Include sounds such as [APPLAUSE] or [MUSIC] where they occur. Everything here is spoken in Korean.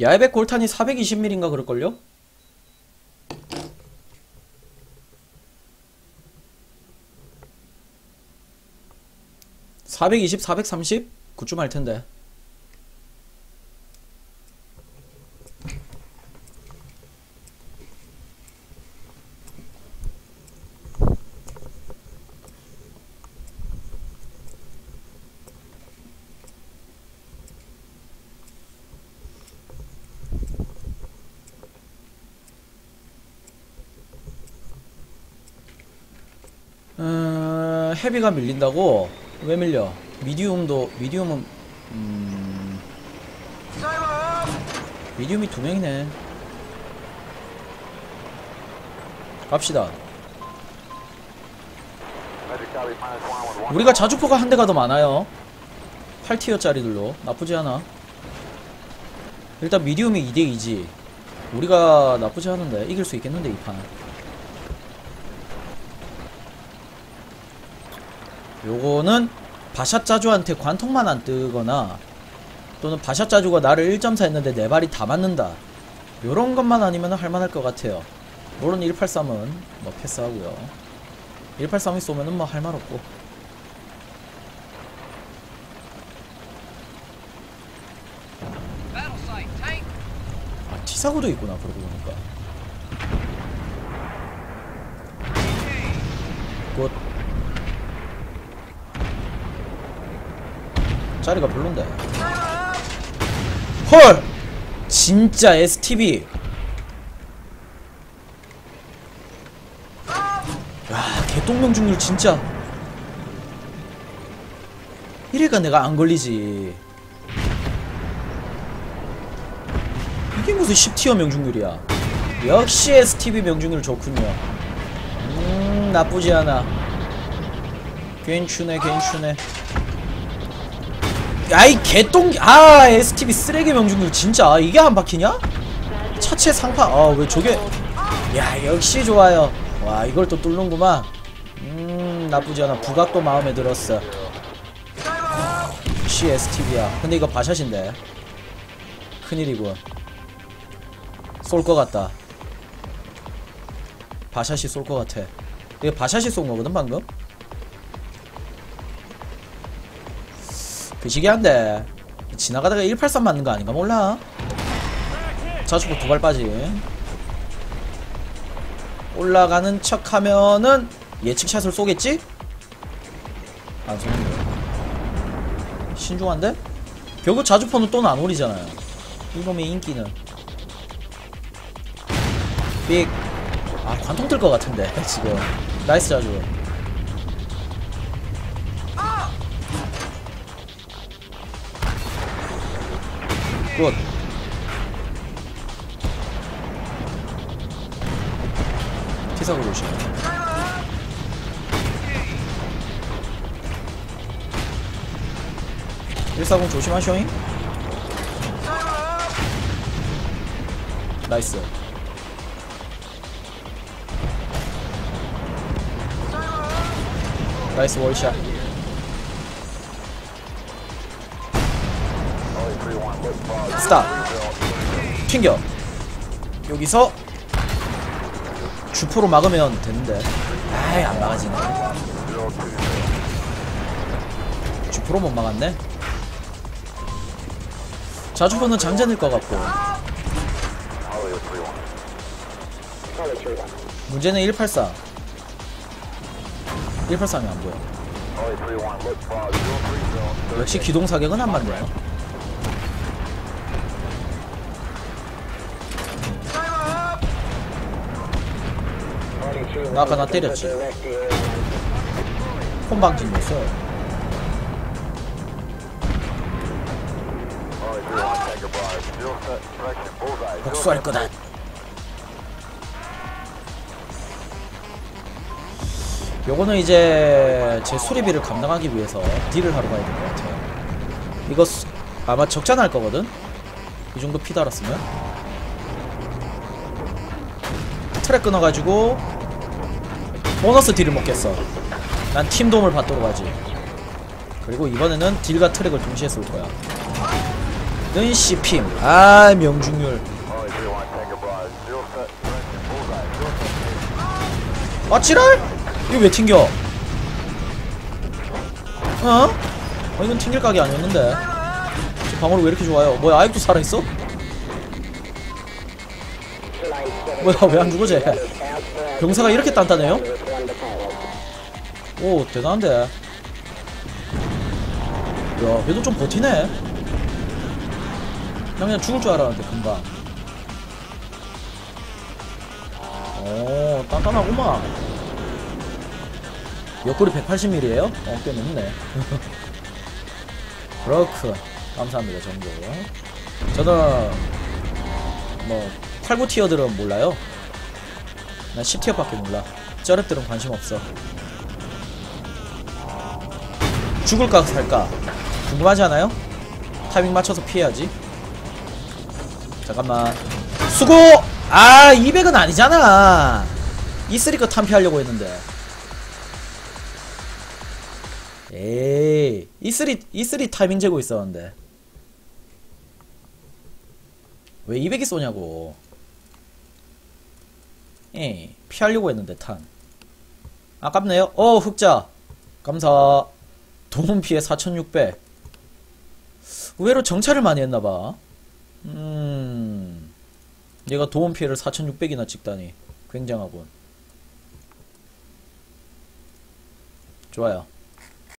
야외백 골탄이 420mm인가 그럴걸요? (420) (430) 그쯤 할 텐데 어, 헤비가 밀린다고? 왜 밀려? 미디움도 미디움은 음... 미디움이 두 명이네. 갑시다. 우리가 자주포가 한 대가 더 많아요. 8티어짜리들로 나쁘지 않아. 일단 미디움이 2대2지. 우리가 나쁘지 않은데 이길 수 있겠는데 이 판. 요거는 바샷자주한테 관통만 안 뜨거나 또는 바샷자주가 나를 1.4 했는데 내 발이 다 맞는다. 요런 것만 아니면 할만할 것 같아요. 물론 183은 뭐 패스하고요. 183이 쏘면은 뭐 할 말 없고. 아 T사고도 있구나 그러고 보니까. 굿 자리가 별론데. 헐! 진짜 STV 야 개똥명 중률 진짜. 이래가 내가 안 걸리지. 이게 무슨 10티어 명중률이야? 역시 STV 명중률 좋군요. 음 나쁘지 않아. 괜찮네 괜찮네 야이 개똥 아 STV 쓰레기 명중률 진짜. 이게 안 박히냐? 차체 상파. 아왜 저게? 야 역시 좋아요. 와 이걸 또 뚫는구만. 음 나쁘지 않아. 부각도 마음에 들었어. 역시 STV야. 근데 이거 바샷인데. 큰일이군. 쏠 것 같다. 바샷이 쏠 것 같아. 이거 바샷이 쏜 거거든 방금 그 시기한데 지나가다가 183 맞는 거 아닌가 몰라. 자주포 두발 빠짐 올라가는 척 하면은 예측샷을 쏘겠지? 안 쏘는데 신중한데? 결국 자주포는 또안 오리잖아요. 이놈의 인기는. 빅. 아 관통 뜰 것 같은데 [LAUGHS] 지금. 나이스 자주 굿 티사고 조심 일사공 조심하쇼잉. 나이스. 나이스 월샷 스탑. 튕겨. 여기서 주포로 막으면 되는데. 아이 안 막아지네. 주포로 못 막았네. 자주포는 장전일 것 같고. 문제는 184 183이 안 보여. 역시 기동 사격은 안 맞네요 나 아까 나 때렸지. 폰방진이었어 복수할 거다. 요거는 이제 제 수리비를 감당하기 위해서 딜을 하러 가야 될 것 같아요. 이거 수- 아마 적자 날 거거든? 이 정도 피 달았으면. 트랙 끊어가지고 보너스 딜을 먹겠어 난 팀 도움을 받도록 하지 그리고 이번에는 딜과 트랙을 동시에 쏠 거야 는 씹힘 아 명중률 아 지랄? 이거 왜 튕겨? 어? 어 이건 튕길 각이 아니었는데 저 방어력 왜 이렇게 좋아요? 뭐야 아직도 살아있어? 뭐야 왜 안 죽어 쟤 병사가 이렇게 단단해요? 오 대단한데 야 얘도 좀 버티네 나 그냥 죽을 줄 알았는데 금방 오 단단하구만 옆구리 180mm에요? 어, 꽤 높네. [LAUGHS] 그렇군. 감사합니다, 정보. 저는, 뭐, 8, 9티어들은 몰라요. 난 10티어밖에 몰라. 쩌랩들은 관심 없어. 죽을까, 살까? 궁금하지 않아요? 타이밍 맞춰서 피해야지. 잠깐만. 수고! 아, 200은 아니잖아! 이쓰리거 탐피하려고 했는데. 에이, E3, E3 타이밍 재고 있었는데. 왜 200이 쏘냐고. 에이, 피하려고 했는데, 탄. 아깝네요. 어, 흑자. 감사. 도움 피해 4600. 의외로 정찰을 많이 했나봐. 음, 얘가 도움 피해를 4600이나 찍다니. 굉장하군. 좋아요.